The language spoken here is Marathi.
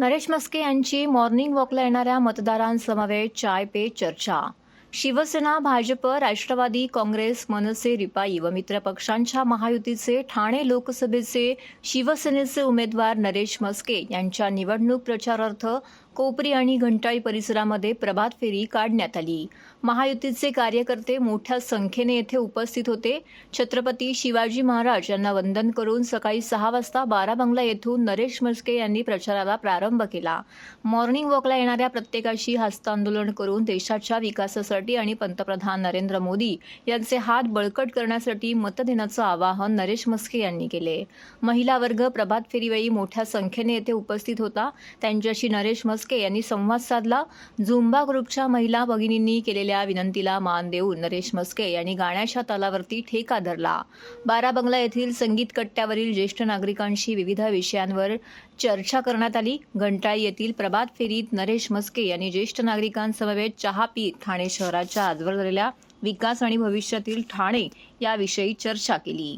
नरेश मस्के यांची मॉर्निंग वॉकला येणाऱ्या मतदारांसमवेत चाय पे चर्चा. शिवसेना भाजप राष्ट्रवादी काँग्रेस मनसे रिपाई व मित्र पक्षांच्या महायुतीचे ठाणे लोकसभेचे शिवसेनेचे उमेदवार नरेश मस्के यांच्या निवडणूक प्रचारार्थ कोपरी आणि घंटाळी परिसरामध्ये प्रभात फेरी काढण्यात आली. महायुतीचे कार्यकर्ते मोठ्या संख्येने येथे उपस्थित होते. छत्रपती शिवाजी महाराज यांना वंदन करून सकाळी सहा वाजता बारा बंगला येथून नरेश म्हस्के यांनी प्रचाराला प्रारंभ केला. मॉर्निंग वॉकला येणाऱ्या प्रत्येकाशी हस्तांदोलन करून देशाच्या विकासासाठी आणि पंतप्रधान नरेंद्र मोदी यांचे हात बळकट करण्यासाठी मत देण्याचं आवाहन नरेश मस्के यांनी केले. महिला वर्ग प्रभात फेरीवेळी मोठ्या संख्येने येथे उपस्थित होता. त्यांच्याशी नरेश म्हस्के यांनी संवाद साधला. झुंबा ग्रुपच्या महिला भगिनींनी केलेल्या विनंतीला मान देऊन नरेश मस्के यांनी गाण्याच्या तालावरती ठेका धरला. बारा बंगला येथील संगीत कट्ट्यावरील ज्येष्ठ नागरिकांशी विविध विषयांवर चर्चा करण्यात आली. घंटाळी येथील प्रभात फेरीत नरेश मस्के यांनी ज्येष्ठ नागरिकांसमवेत चहा पीत ठाणे शहराच्या आजवर झालेल्या विकास आणि भविष्यातील ठाणे याविषयी चर्चा केली.